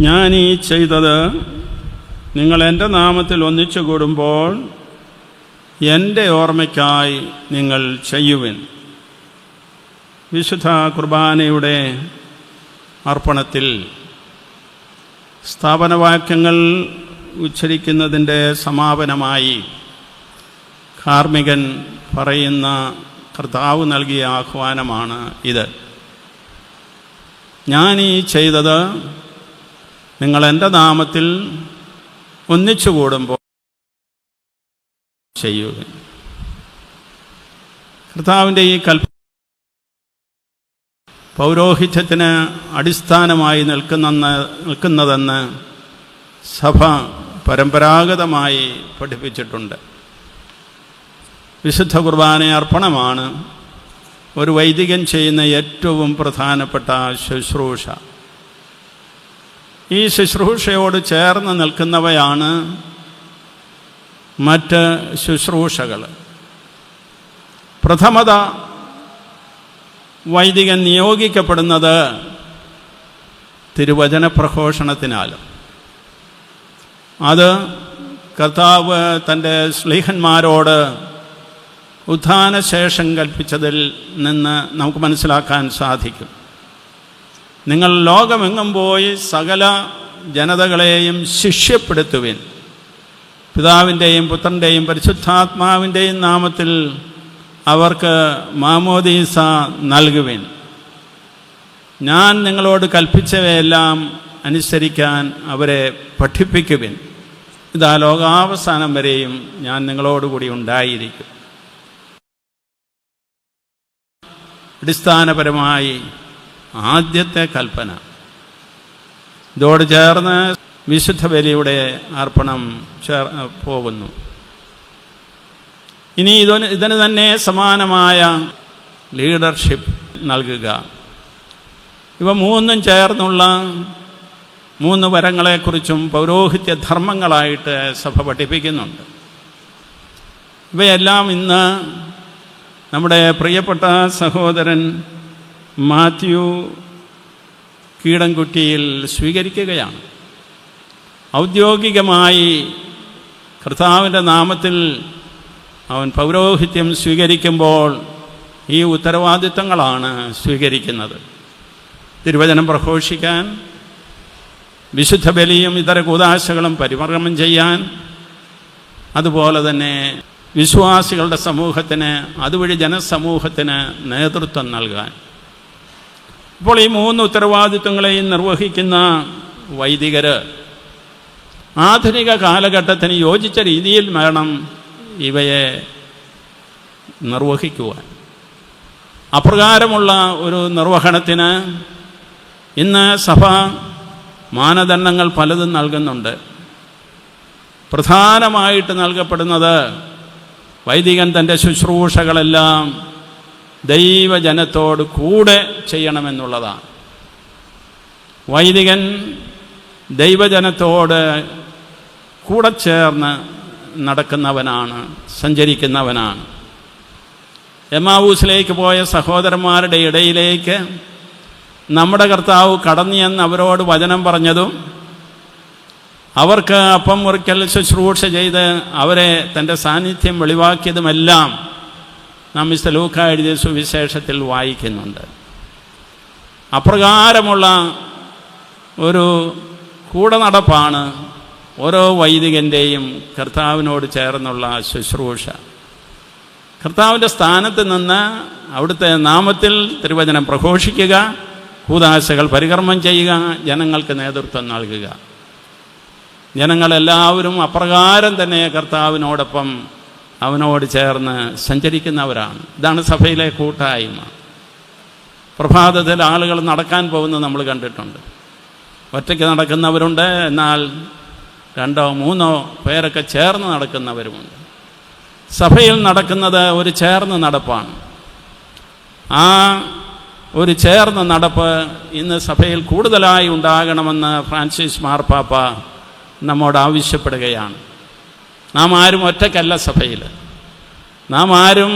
ഞാൻ ഈ ചെയ്തത് നിങ്ങൾ എന്റെ നാമത്തിൽ ഒന്നിച്ചു കൂടുമ്പോൾ എന്റെ ഓർമ്മയ്ക്കായി നിങ്ങൾ ചെയ്യുവിൻ. വിശുദ്ധ കുർബാനയുടെ അർപ്പണത്തിൽ സ്ഥാപനവാക്യങ്ങൾ ഉച്ചരിക്കുന്നതിന്റെ സമാപനമായി കാർമികൻ പറയുന്ന കർത്താവ് നൽകിയ ആഹ്വാനമാണ് ഇത്. ഞാൻ ഈ ചെയ്തത് നിങ്ങൾ എന്റെ നാമത്തിൽ ഒന്നിച്ചു കൂടുമ്പോൾ ചെയ്യുക കർത്താവിന്റെ ഈ കൽപ്പ പൗരോഹിത്യത്തിന് അടിസ്ഥാനമായി നിൽക്കുന്ന നിൽക്കുന്നതെന്ന് സഭ പരമ്പരാഗതമായി പഠിപ്പിച്ചിട്ടുണ്ട്. വിശുദ്ധ കുർബാന അർപ്പണമാണ് ഒരു വൈദികൻ ചെയ്യുന്ന ഏറ്റവും പ്രധാനപ്പെട്ട ശുശ്രൂഷ. ഈ ശുശ്രൂഷയോട് ചേർന്ന് നിൽക്കുന്നവയാണ് മറ്റ് ശുശ്രൂഷകൾ പ്രഥമത വൈദികൻ നിയോഗിക്കപ്പെടുന്നത് തിരുവചന പ്രഘോഷണത്തിനാലും. അത് കർത്താവ് തന്റെ സ്ലീഹന്മാരോട് ഉത്ഥാനശേഷം കൽപ്പിച്ചതിൽ നിന്ന് നമുക്ക് മനസ്സിലാക്കാൻ സാധിക്കും. നിങ്ങൾ ലോകമെങ്ങും പോയി സകല ജനതകളെയും ശിഷ്യപ്പെടുത്തുവിൻ. പിതാവിന്റെയും പുത്രന്റെയും പരിശുദ്ധാത്മാവിന്റെയും നാമത്തിൽ അവർക്ക് മാമോദീസ നൽകുവിൻ. ഞാൻ നിങ്ങളോട് കൽപ്പിച്ചവയെല്ലാം അനുസരിക്കാൻ അവരെ പഠിപ്പിക്കുവിൻ. ഇതാ ലോകാവസാനം വരെയും ഞാൻ നിങ്ങളോടുകൂടി ഉണ്ടായിരിക്കും. അടിസ്ഥാനപരമായി ആദ്യത്തെ കൽപ്പന. ഇതോട് ചേർന്ന് വിശുദ്ധ ബലിയുടെ അർപ്പണം ചേർ പോകുന്നു. ഇനി ഇതിന് ഇതിന് തന്നെ സമാനമായ ലീഡർഷിപ്പ് നൽകുക. ഇവ മൂന്നും ചേർന്നുള്ള മൂന്ന് വരങ്ങളെക്കുറിച്ചും പൗരോഹിത്യ ധർമ്മങ്ങളായിട്ട് സഭ പഠിപ്പിക്കുന്നുണ്ട്. ഇവയെല്ലാം ഇന്ന് നമ്മുടെ പ്രിയപ്പെട്ട സഹോദരൻ മാത്യു കീടംകുട്ടിയിൽ സ്വീകരിക്കുകയാണ്. ഔദ്യോഗികമായി കർത്താവിന്റെ നാമത്തിൽ അവൻ പൗരോഹിത്യം സ്വീകരിക്കുമ്പോൾ ഈ ഉത്തരവാദിത്തങ്ങളാണ് സ്വീകരിക്കുന്നത്. തിരുവചനം പ്രഘോഷിക്കാൻ വിശുദ്ധ ബലിയും ഇതര കൂതാശകളും പരിമർമ്മം ചെയ്യാൻ അതുപോലെ തന്നെ വിശ്വാസികളുടെ സമൂഹത്തിന് അതുവഴി ജനസമൂഹത്തിന് നേതൃത്വം നൽകാൻ. ഇപ്പോൾ ഈ മൂന്ന് ഉത്തരവാദിത്വങ്ങളെയും നിർവഹിക്കുന്ന വൈദികർ ആധുനിക കാലഘട്ടത്തിന് യോജിച്ച രീതിയിൽ വേണം ഇവയെ നിർവഹിക്കുവാൻ. അപ്രകാരമുള്ള ഒരു നിർവഹണത്തിന് ഇന്ന് സഭ മാനദണ്ഡങ്ങൾ പലതും നൽകുന്നുണ്ട്. പ്രധാനമായിട്ട് നൽകപ്പെടുന്നത് വൈദികൻ തന്റെ ശുശ്രൂഷകളെല്ലാം ദൈവജനത്തോട് കൂടെ ചെയ്യണമെന്നുള്ളതാണ്. വൈദികൻ ദൈവജനത്തോട് കൂടെ ചേർന്ന് നടക്കുന്നവനാണ് സഞ്ചരിക്കുന്നവനാണ്. എമാവൂസിലേക്ക് പോയ സഹോദരന്മാരുടെ ഇടയിലേക്ക് നമ്മുടെ കർത്താവ് കടന്നു എന്ന് അവരോട് വചനം പറഞ്ഞതും അവർക്ക് അപ്പം മുറിക്കൽ ശുശ്രൂഷ ചെയ്ത് അവരെ തന്റെ സാന്നിധ്യം വെളിവാക്കിയതുമെല്ലാം നാം മിസ്റ്റർ ലൂക്ക എഴുതിയ സുവിശേഷത്തിൽ വായിക്കുന്നുണ്ട്. അപ്രകാരമുള്ള ഒരു കൂടെ നടപ്പാണ് ഓരോ വൈദികന്റെയും കർത്താവിനോട് ചേർന്നുള്ള ശുശ്രൂഷ. കർത്താവിന്റെ സ്ഥാനത്ത് നിന്ന് അവിടുത്തെ നാമത്തിൽ തിരുവചനം പ്രഘോഷിക്കുക കൂതാശകൾ പരികർമ്മം ചെയ്യുക ജനങ്ങൾക്ക് നേതൃത്വം നൽകുക. ജനങ്ങളെല്ലാവരും അപ്രകാരം തന്നെ കർത്താവിനോടൊപ്പം അവനോട് ചേർന്ന് സഞ്ചരിക്കുന്നവരാണ്. ഇതാണ് സഭയിലെ കൂട്ടായ്മ. പ്രഭാതത്തിൽ ആളുകൾ നടക്കാൻ പോകുന്നത് നമ്മൾ കണ്ടിട്ടുണ്ട്. ഒറ്റയ്ക്ക് നടക്കുന്നവരുണ്ട് എന്നാൽ രണ്ടോ മൂന്നോ പേരൊക്കെ ചേർന്ന് നടക്കുന്നവരുമുണ്ട്. സഭയിൽ നടക്കുന്നത് ഒരു ചേർന്ന് നടപ്പാണ്. ആ ഒരു ചേർന്ന് നടപ്പ് ഇന്ന് സഭയിൽ കൂടുതലായി ഉണ്ടാകണമെന്ന് ഫ്രാൻസിസ് മാർപ്പാപ്പ നമ്മോട് ആവശ്യപ്പെടുകയാണ്. നാം ആരും ഒറ്റയ്ക്കല്ല സഭയിൽ നാം ആരും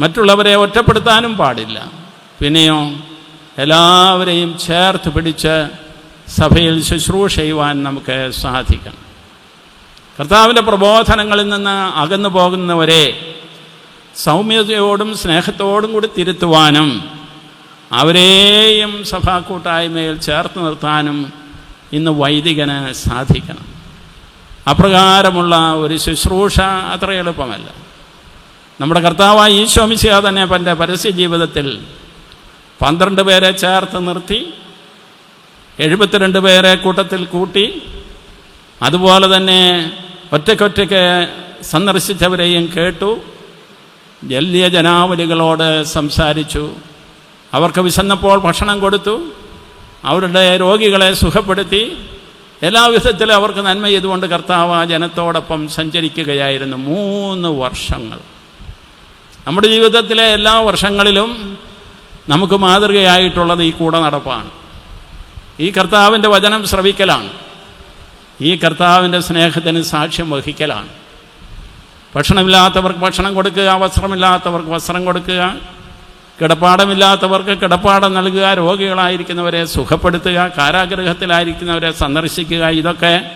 മറ്റുള്ളവരെ ഒറ്റപ്പെടുത്താനും പാടില്ല. പിന്നെയോ എല്ലാവരെയും ചേർത്ത് പിടിച്ച് സഭയിൽ ശുശ്രൂഷ ചെയ്യുവാൻ നമുക്ക് സാധിക്കണം. കർത്താവിന്റെ പ്രബോധനങ്ങളിൽ നിന്ന് അകന്നു പോകുന്നവരെ സൗമ്യതയോടും സ്നേഹത്തോടും കൂടി തിരുത്തുവാനും അവരെയും സഭാ കൂട്ടായ്മയിൽ ചേർത്ത് നിർത്താനും ഇന്ന് വൈദികന് സാധിക്കണം. അപ്രകാരമുള്ള ഒരു ശുശ്രൂഷ അത്ര എളുപ്പമല്ല. നമ്മുടെ കർത്താവായ ഈശോമിശിയ തന്നെ തന്റെ പരസ്യ ജീവിതത്തിൽ പന്ത്രണ്ട് പേരെ ചേർത്ത് നിർത്തി എഴുപത്തിരണ്ട് പേരെ കൂട്ടത്തിൽ കൂട്ടി അതുപോലെ തന്നെ ഒറ്റയ്ക്കൊറ്റയ്ക്ക് സന്ദർശിച്ചവരെയും കേട്ടു ജല്യ ജനാവലികളോട് സംസാരിച്ചു. അവർക്ക് വിശന്നപ്പോൾ ഭക്ഷണം കൊടുത്തു അവരുടെ രോഗികളെ സുഖപ്പെടുത്തി എല്ലാ വിധത്തിലും അവർക്ക് നന്മ ചെയ്തുകൊണ്ട് കർത്താവ് ആ ജനത്തോടൊപ്പം സഞ്ചരിക്കുകയായിരുന്നു മൂന്ന് വർഷങ്ങൾ. നമ്മുടെ ജീവിതത്തിലെ എല്ലാ വർഷങ്ങളിലും നമുക്ക് മാതൃകയായിട്ടുള്ളത് ഈ കൂടെ നടപ്പാണ്. ഈ കർത്താവിന്റെ വചനം ശ്രവിക്കലാണ്. ഈ കർത്താവിന്റെ സ്നേഹത്തിന് സാക്ഷ്യം വഹിക്കലാണ്. ഭക്ഷണമില്ലാത്തവർക്ക് ഭക്ഷണം കൊടുക്കുക വസ്ത്രമില്ലാത്തവർക്ക് വസ്ത്രം കൊടുക്കുക കിടപ്പാടമില്ലാത്തവർക്ക് കിടപ്പാടം നൽകുക രോഗികളായിരിക്കുന്നവരെ സുഖപ്പെടുത്തുക കാരാഗ്രഹത്തിലായിരിക്കുന്നവരെ സന്ദർശിക്കുക ഇതൊക്കെ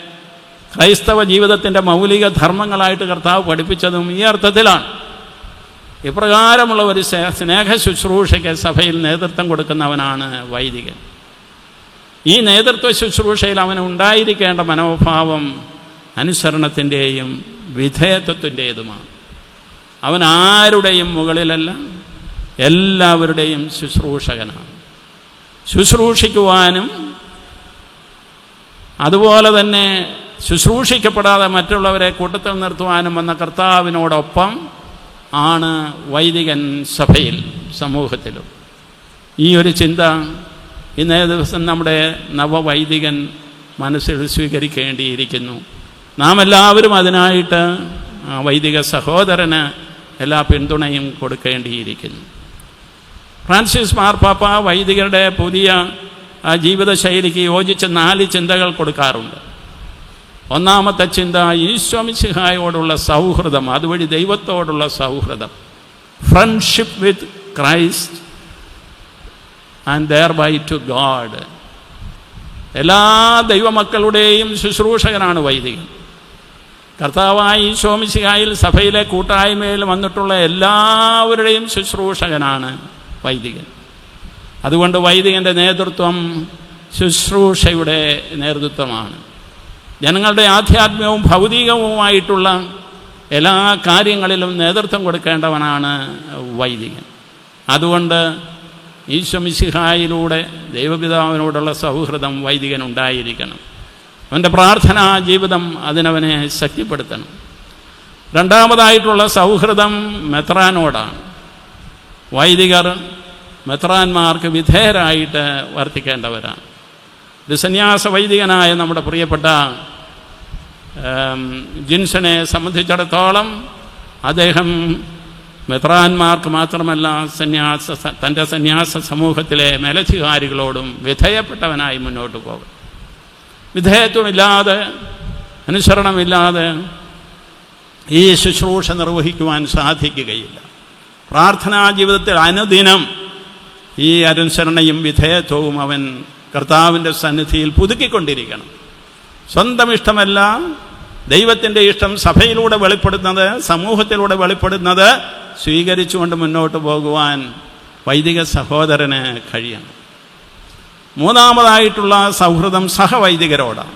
ക്രൈസ്തവ ജീവിതത്തിന്റെ മൗലിക ധർമ്മങ്ങളായിട്ട് കർത്താവ് പഠിപ്പിച്ചതും ഈ അർത്ഥത്തിലാണ്. ഇപ്രകാരമുള്ള ഒരു സ്നേ- സ്നേഹ ശുശ്രൂഷയ്ക്ക് സഭയിൽ നേതൃത്വം കൊടുക്കുന്നവനാണ് വൈദികൻ. ഈ നേതൃത്വ ശുശ്രൂഷയിൽ അവന് ഉണ്ടായിരിക്കേണ്ട മനോഭാവം അനുസരണത്തിന്റെയും വിധേയത്വത്തിന്റേതുമാണ് അവൻ ആരുടെയും മുകളിലല്ല എല്ലാവരുടെയും ശുശ്രൂഷകനാണ്. ശുശ്രൂഷിക്കുവാനും അതുപോലെ തന്നെ ശുശ്രൂഷിക്കപ്പെടാതെ മറ്റുള്ളവരെ കൂട്ടത്തിൽ നിർത്തുവാനും വന്ന കർത്താവിനോടൊപ്പം ആണ് വൈദികൻ സഭയിൽ സമൂഹത്തിലും. ഈ ഒരു ചിന്ത ഇന്നേ ദിവസം നമ്മുടെ നവവൈദികൻ മനസ്സിൽ സ്വീകരിക്കേണ്ടിയിരിക്കുന്നു. നാം എല്ലാവരും അതിനായിട്ട് വൈദിക സഹോദരന് എല്ലാ പിന്തുണയും കൊടുക്കേണ്ടിയിരിക്കുന്നു. ഫ്രാൻസിസ് മാർപ്പാപ്പ വൈദികരുടെ പുതിയ ജീവിതശൈലിക്ക് യോജിച്ച നാല് ചിന്തകൾ കൊടുക്കാറുണ്ട്. ഒന്നാമത്തെ ചിന്ത ഈശ്വമിശിഹായോടുള്ള സൗഹൃദം അതുവഴി ദൈവത്തോടുള്ള സൗഹൃദം. Friendship with Christ and thereby to God എല്ലാ ദൈവമക്കളുടെയും ശുശ്രൂഷകനാണ് വൈദികൻ. കർത്താവായി ഈശോമിശിഹായിൽ സഭയിലെ കൂട്ടായ്മയിൽ വന്നിട്ടുള്ള എല്ലാവരുടെയും ശുശ്രൂഷകനാണ് വൈദികൻ. അതുകൊണ്ട് വൈദികന്റെ നേതൃത്വം ശുശ്രൂഷയുടെ നേതൃത്വമാണ്. ജനങ്ങളുടെ ആധ്യാത്മികവും ഭൗതികവുമായിട്ടുള്ള എല്ലാ കാര്യങ്ങളിലും നേതൃത്വം കൊടുക്കേണ്ടവനാണ് വൈദികൻ. അതുകൊണ്ട് ഈശ്വമിശിഹായിലൂടെ ദൈവപിതാവിനോടുള്ള സൗഹൃദം വൈദികൻ ഉണ്ടായിരിക്കണം. അവന്റെ പ്രാർത്ഥനാ ജീവിതം അതിനവനെ ശക്തിപ്പെടുത്തണം. രണ്ടാമതായിട്ടുള്ള സൗഹൃദം മെത്രാനോടാണ്. വൈദികർ മെത്രാന്മാർക്ക് വിധേയരായിട്ട് വർത്തിക്കേണ്ടവരാണ്. ഒരു സന്യാസ വൈദികനായ നമ്മുടെ പ്രിയപ്പെട്ട ജിൻസനെ സംബന്ധിച്ചിടത്തോളം അദ്ദേഹം മെത്രാന്മാർക്ക് മാത്രമല്ല സന്യാസ തന്റെ സന്യാസ സമൂഹത്തിലെ മേലധികാരികളോടും വിധേയപ്പെട്ടവനായി മുന്നോട്ട് പോകും. വിധേയത്വമില്ലാതെ അനുസരണമില്ലാതെ ഈ ശുശ്രൂഷ നിർവഹിക്കുവാൻ സാധിക്കുകയില്ല. പ്രാർത്ഥനാ ജീവിതത്തിൽ അനുദിനം ഈ അനുസരണയും വിധേയത്വവും അവൻ കർത്താവിന്റെ സന്നിധിയിൽ പുതുക്കിക്കൊണ്ടിരിക്കണം. സ്വന്തം ഇഷ്ടമല്ല ദൈവത്തിന്റെ ഇഷ്ടം സഭയിലൂടെ വെളിപ്പെടുന്നത് സമൂഹത്തിലൂടെ വെളിപ്പെടുന്നത് സ്വീകരിച്ചുകൊണ്ട് മുന്നോട്ട് പോകുവാൻ വൈദിക സഹോദരന് കഴിയണം. മൂന്നാമതായിട്ടുള്ള സൗഹൃദം സഹവൈദികരോടാണ്.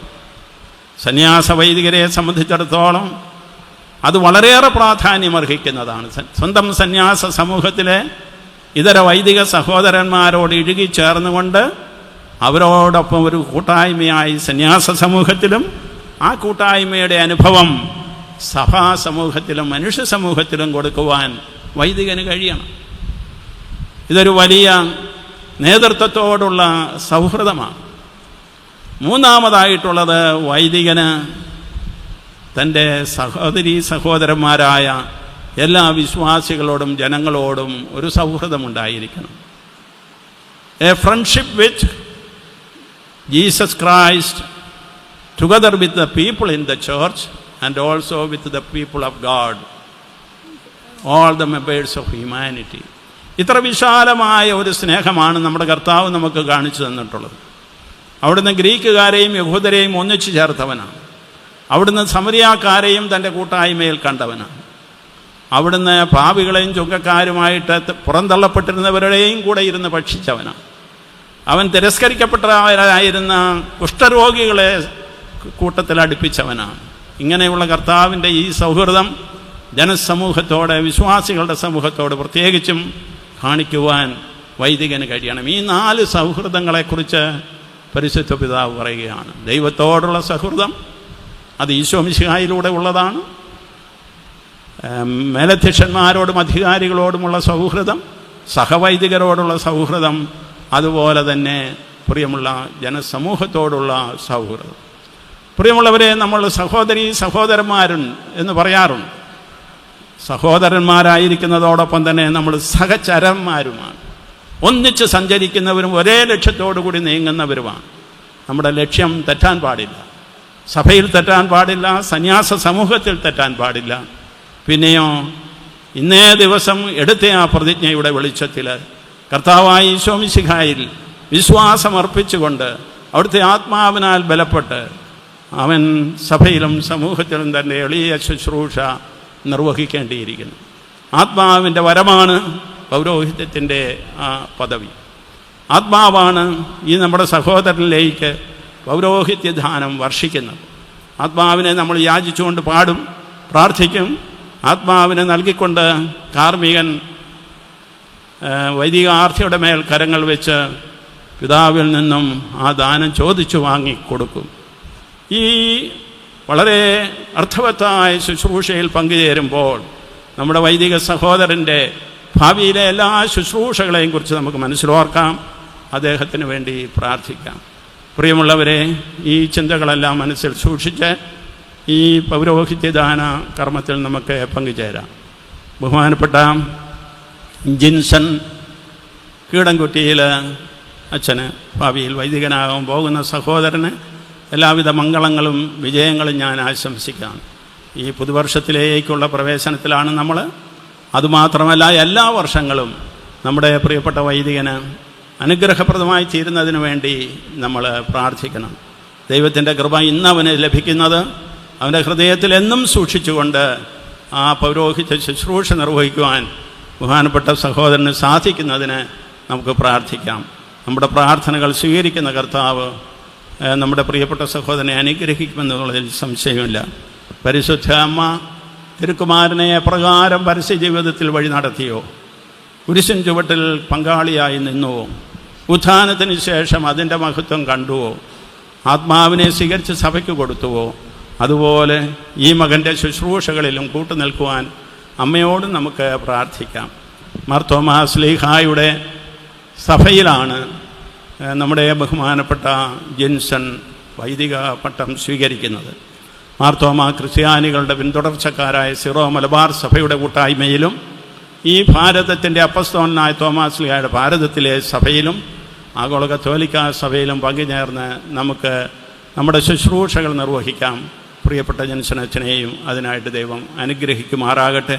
സന്യാസ വൈദികരെ സംബന്ധിച്ചിടത്തോളം അത് വളരെയേറെ പ്രാധാന്യം അർഹിക്കുന്നതാണ് സ്വന്തം സന്യാസ സമൂഹത്തിലെ ഇതര വൈദിക സഹോദരന്മാരോട് ഇഴുകി ചേർന്നുകൊണ്ട് അവരോടൊപ്പം ഒരു കൂട്ടായ്മയായി സന്യാസ സമൂഹത്തിലും ആ കൂട്ടായ്മയുടെ അനുഭവം സഭാ സമൂഹത്തിലും മനുഷ്യ സമൂഹത്തിലും കൊടുക്കുവാൻ വൈദികന് കഴിയണം. ഇതൊരു വലിയ നേതൃത്വത്തോടുള്ള സൗഹൃദമാണ്. മൂന്നാമതായിട്ടുള്ളത് വൈദികന് തന്റെ സഹോദരി സഹോദരന്മാരായ എല്ലാ വിശ്വാസികളോടും ജനങ്ങളോടും ഒരു സൗഹൃദമുണ്ടായിരിക്കണം. A friendship with Jesus Christ together with the people in the church and also with the people of God all the members of humanity ഇത്ര വിശാലമായ ഒരു സ്നേഹമാണ് നമ്മുടെ കർത്താവ് നമുക്ക് കാണിച്ചു തന്നിട്ടുള്ളത്. അവിടുന്ന് ഗ്രീക്കുകാരെയും യഹൂദരെയും ഒന്നിച്ചു ചേർത്തവനാണ്. അവിടുന്ന് സമരിയാക്കാരെയും തന്റെ കൂട്ടായ്മയിൽ കണ്ടവനാണ്. അവിടുന്ന് പാവികളെയും ചുങ്കക്കാരുമായിട്ട് പുറന്തള്ളപ്പെട്ടിരുന്നവരുടെയും കൂടെ ഇരുന്ന് ഭക്ഷിച്ചവനാണ്. അവൻ തിരസ്കരിക്കപ്പെട്ടവരായിരുന്ന കുഷ്ഠരോഗികളെ കൂട്ടത്തിൽ അടുപ്പിച്ചവനാണ്. ഇങ്ങനെയുള്ള കർത്താവിന്റെ ഈ സൗഹൃദം ജനസമൂഹത്തോടെ വിശ്വാസികളുടെ സമൂഹത്തോട് പ്രത്യേകിച്ചും കാണിക്കുവാൻ വൈദികന് കഴിയണം. ഈ നാല് സൗഹൃദങ്ങളെക്കുറിച്ച് പരിശുദ്ധ പിതാവ് പറയുകയാണ്. ദൈവത്തോടുള്ള സൗഹൃദം അത് ഈശോമിശിഹായിലൂടെ ഉള്ളതാണ്. മേലധ്യക്ഷന്മാരോടും അധികാരികളോടുമുള്ള സൗഹൃദം സഹവൈദികരോടുള്ള സൗഹൃദം അതുപോലെ തന്നെ പ്രിയമുള്ള ജനസമൂഹത്തോടുള്ള സൗഹൃദം. പ്രിയമുള്ളവരെ നമ്മൾ സഹോദരി സഹോദരന്മാരും എന്ന് പറയാറുണ്ട്. സഹോദരന്മാരായിരിക്കുന്നതോടൊപ്പം തന്നെ നമ്മൾ സഹചരന്മാരുമാണ്. ഒന്നിച്ച് സഞ്ചരിക്കുന്നവരും ഒരേ ലക്ഷ്യത്തോടു കൂടി നീങ്ങുന്നവരുമാണ്. നമ്മുടെ ലക്ഷ്യം തെറ്റാൻ പാടില്ല. സഭയിൽ തെറ്റാൻ പാടില്ല സന്യാസ സമൂഹത്തിൽ തെറ്റാൻ പാടില്ല. പിന്നെയോ ഇന്നേ ദിവസം എടുത്ത ആ പ്രതിജ്ഞയുടെ വെളിച്ചത്തിൽ കർത്താവായ ഈശോമിശിഖായിൽ വിശ്വാസമർപ്പിച്ചുകൊണ്ട് അവിടുത്തെ ആത്മാവിനാൽ ബലപ്പെട്ട് അവൻ സഭയിലും സമൂഹത്തിലും തന്റെ എളിയ ശുശ്രൂഷ നിർവഹിക്കേണ്ടിയിരിക്കുന്നു. ആത്മാവിന്റെ വരമാണ് പൗരോഹിത്യത്തിന്റെ ആ പദവി. ആത്മാവാണ് ഈ നമ്മുടെ സഹോദരനിലേക്ക് പൗരോഹിത്യദാനം വർഷിക്കുന്നത്. ആത്മാവിനെ നമ്മൾ യാചിച്ചുകൊണ്ട് പാടും പ്രാർത്ഥിക്കും. ആത്മാവിനെ നൽകിക്കൊണ്ട് കാർമികൻ വൈദിക വൈദികാർത്ഥിയുടെ മേൽ കരങ്ങൾ വെച്ച് പിതാവിൽ നിന്നും ആ ദാനം ചോദിച്ചു വാങ്ങി കൊടുക്കും. ഈ വളരെ അർത്ഥവത്തായ ശുശ്രൂഷയിൽ പങ്കുചേരുമ്പോൾ നമ്മുടെ വൈദിക സഹോദരന്റെ ഭാവിയിലെ എല്ലാ ശുശ്രൂഷകളെയും കുറിച്ച് നമുക്ക് മനസ്സിലോർക്കാം. അദ്ദേഹത്തിന് വേണ്ടി പ്രാർത്ഥിക്കാം. പ്രിയമുള്ളവരെ ഈ ചിന്തകളെല്ലാം മനസ്സിൽ സൂക്ഷിച്ച് ഈ പൗരോഹിത്യദാന കർമ്മത്തിൽ നമുക്ക് പങ്കുചേരാം. ബഹുമാനപ്പെട്ട ജിൻസൺ കീടൻകുട്ടിയിൽ അച്ഛന് ഭാവിയിൽ വൈദികനാകാൻ പോകുന്ന സഹോദരന് എല്ലാവിധ മംഗളങ്ങളും വിജയങ്ങളും ഞാൻ ആശംസിക്കാം. ഈ പുതുവർഷത്തിലേക്കുള്ള പ്രവേശനത്തിലാണ് നമ്മൾ. അതുമാത്രമല്ല എല്ലാ വർഷങ്ങളും നമ്മുടെ പ്രിയപ്പെട്ട വൈദികന് അനുഗ്രഹപ്രദമായി തീരുന്നതിന് വേണ്ടി നമ്മൾ പ്രാർത്ഥിക്കണം. ദൈവത്തിന്റെ കൃപ ഇന്ന് അവന് ലഭിക്കുന്നത് അവന്റെ ഹൃദയത്തിൽ എന്നും സൂക്ഷിച്ചുകൊണ്ട് ആ പൗരോഹിത ശുശ്രൂഷ നിർവഹിക്കുവാൻ ബഹുമാനപ്പെട്ട സഹോദരന് സാധിക്കുന്നതിന് നമുക്ക് പ്രാർത്ഥിക്കാം. നമ്മുടെ പ്രാർത്ഥനകൾ സ്വീകരിക്കുന്ന കർത്താവ് നമ്മുടെ പ്രിയപ്പെട്ട സഹോദരനെ അനുഗ്രഹിക്കുമെന്നുള്ളതിൽ സംശയമില്ല. പരിശുദ്ധ അമ്മ തിരുക്കുമാരനെ എപ്രകാരം പരസ്യ ജീവിതത്തിൽ വഴി നടത്തിയോ? കുരിശൻ ചുവട്ടിൽ പങ്കാളിയായി നിന്നുവോ? ഉത്ഥാനത്തിന് ശേഷം അതിന്റെ മഹത്വം കണ്ടുവോ? ആത്മാവിനെ സ്വീകരിച്ച് സഭയ്ക്ക് കൊടുത്തുവോ? അതുപോലെ ഈ മകന്റെ ശുശ്രൂഷകളിലും കൂട്ടുനിൽക്കുവാൻ അമ്മയോട് നമുക്ക് പ്രാർത്ഥിക്കാം. മർത്തോമാ സ്ലീഹായുടെ സഭയിലാണ് നമ്മുടെ ബഹുമാനപ്പെട്ട ജിൻസൺ വൈദിക പട്ടം സ്വീകരിക്കുന്നത്. മാർത്തോമ ക്രിസ്ത്യാനികളുടെ പിന്തുടർച്ചക്കാരായ സിറോ മലബാർ സഭയുടെ കൂട്ടായ്മയിലും ഈ ഭാരതത്തിന്റെ അപ്പസ്തോനായ തോമാസ്ലിയായുടെ ഭാരതത്തിലെ സഭയിലും ആഗോള കത്തോലിക്ക സഭയിലും പങ്കുചേർന്ന് നമുക്ക് നമ്മുടെ ശുശ്രൂഷകൾ നിർവഹിക്കാം. പ്രിയപ്പെട്ട ജനസനച്ചനെയും അതിനായിട്ട് ദൈവം അനുഗ്രഹിക്കുമാറാകട്ടെ.